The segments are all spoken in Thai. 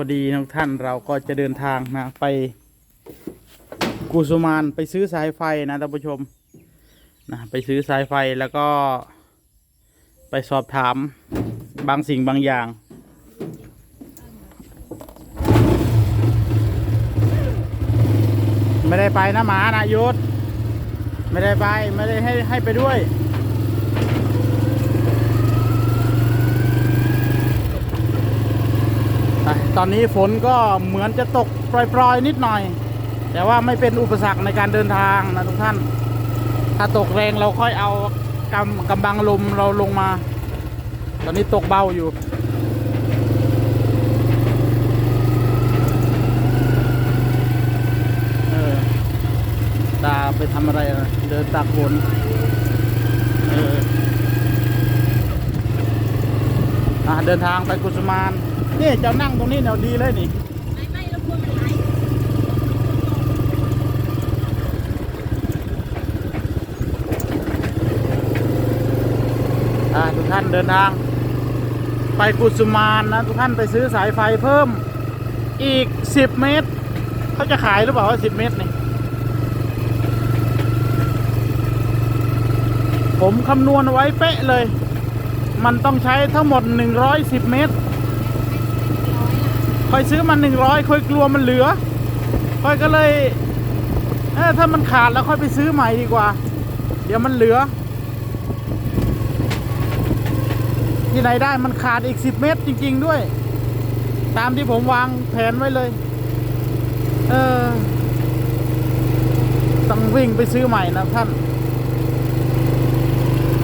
อดีทุกท่านเราก็จะเดินทางนะไปกุสุมานไปซื้อสายไฟนะท่านผู้ชมนะไปซื้อสายไฟแล้วก็ไปสอบถามบางสิ่งบางอย่าง ไม่ได้ไปนะหมานะยุทธไม่ได้ไปไม่ได้ให้ให้ไปด้วย อะ ตอนนี้ฝนก็เหมือนจะตกปล่อยๆนิดหน่อย แต่ว่าไม่เป็นอุปสรรคในการเดินทางนะทุกท่าน ถ้าตกแรงเราค่อยเอากำกำบังลมเราลงมา ตอนนี้ตกเบาอยู่เออตาไปทำอะไรเดินตากฝนเออเดินทางไปกุสมาน นี่จ้านั่งตรงนี้แนวดีเลยนี่ไม่ไม่รบกวนมันไหลทุกท่านเดินทาง ไปกุสุมานนะ ทุกท่านไปซื้อสายไฟเพิ่มอีก 10 เมตร เขาจะขายหรือเปล่าว่า10 เมตรนี่ผมคำนวณไว้เป๊ะเลย มันต้องใช้ทั้งหมด 110 เมตร คอยซื้อมา100ค่งร้อยคอยกลัวมันเหลือคอยก็เลยเออถ้ามันขาดแล้วค่อยไปซื้อใหม่ดีกว่า เดี๋ยวมันเหลือ ที่ไหนได้มันขาดอีก10เมตรจริง ๆด้วย ตามที่ผมวางแผนไว้เลย เออต้องวิ่งไปซื้อใหม่นะท่าน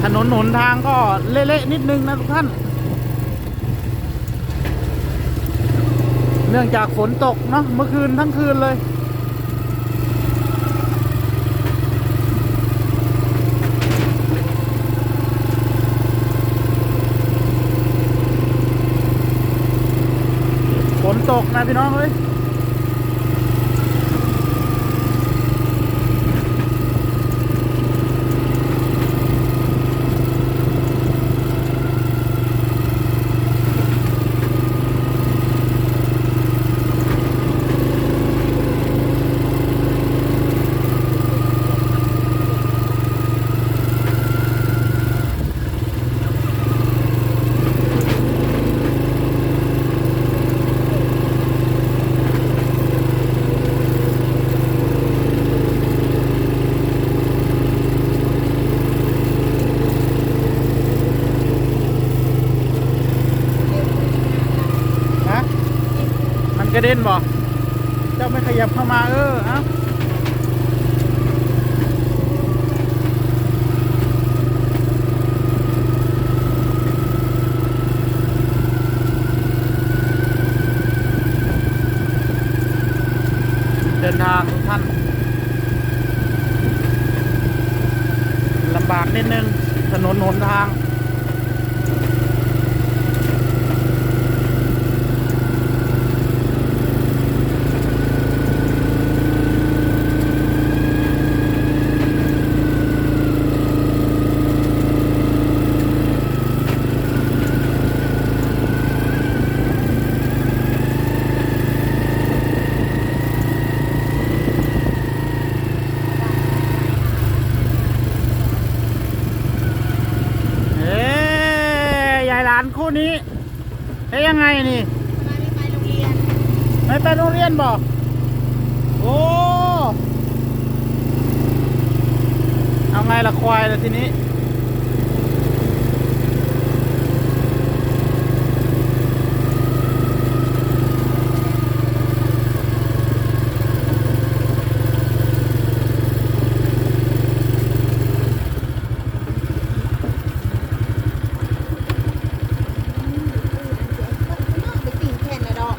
ถนนหนทางก็เละๆนิดนึงนะทุกท่าน เนื่องจากฝนตกเนาะเมื่อคืนทั้งคืนเลย ฝนตกนะพี่น้องเอ้ย กระเด็นบ่เจ้าไม่ขยับเข้ามาเออเอ้าเดินทางทุกท่านลำบากนิดนึง ถนนหนทาง เอ๊ะยายหลานคู่นี้ เอ๊ะยังไงนี่มาไม่ไปโรงเรียนไม่ไปโรงเรียนบอก โอ้ เอาไงละควายละทีนี้ ไปตีแค่นะดอก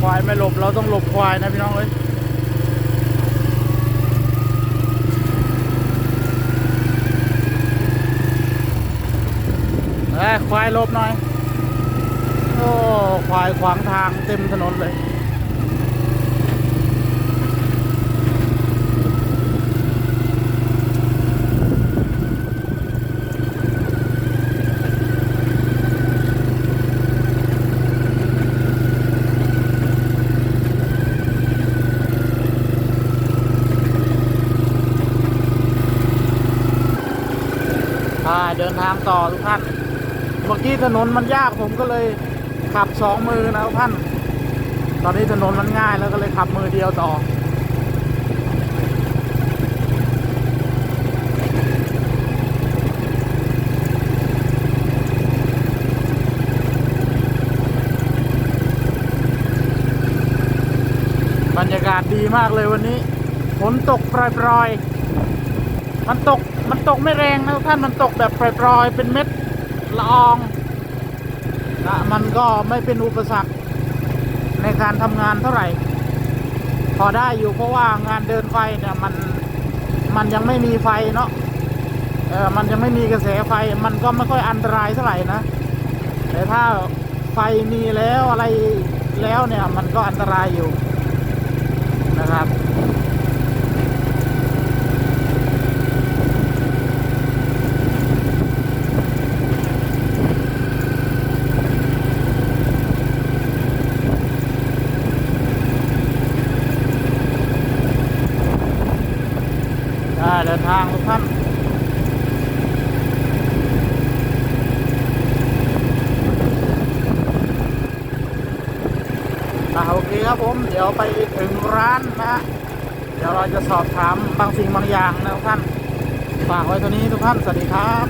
ควาย ไม่หลบเราต้องหลบควายนะพี่น้องเอ้ยเอ้ยควายหลบหน่อย โอ้ ควายขวางทางเต็มถนนเลย ใช่เดินทางต่อทุกท่าน เมื่อกี้ถนนมันยากผมก็เลยขับสองมือนะทุกท่าน ตอนนี้ถนนมันง่ายแล้วก็เลยขับมือเดียวต่อบรรยากาศดีมากเลยวันนี้ ฝนตกปล่อยๆ มันตก มันตกไม่แรงนะท่านมันตกแบบปล่อยๆเป็นเม็ดละอองนะมันก็ไม่เป็นอุปสรรคในการทำงานเท่าไหร่ พอได้อยู่เพราะว่างานเดินไฟเนี่ยมันมันยังไม่มีไฟเนาะเออมันยังไม่มีกระแสไฟมันก็ไม่ค่อยอันตรายเท่าไหร่นะแต่ถ้าไฟมีแล้วอะไรแล้วเนี่ยมันก็อันตรายอยู่นะครับ ได้ เดินทางทุกท่านอ่โอเคครับผม เดี๋ยวไปถึงร้านนะ เดี๋ยวเราจะสอบถามบางสิ่งบางอย่างนะทุกท่าน ฝากไว้เท่านี้ทุกท่าน สวัสดีครับ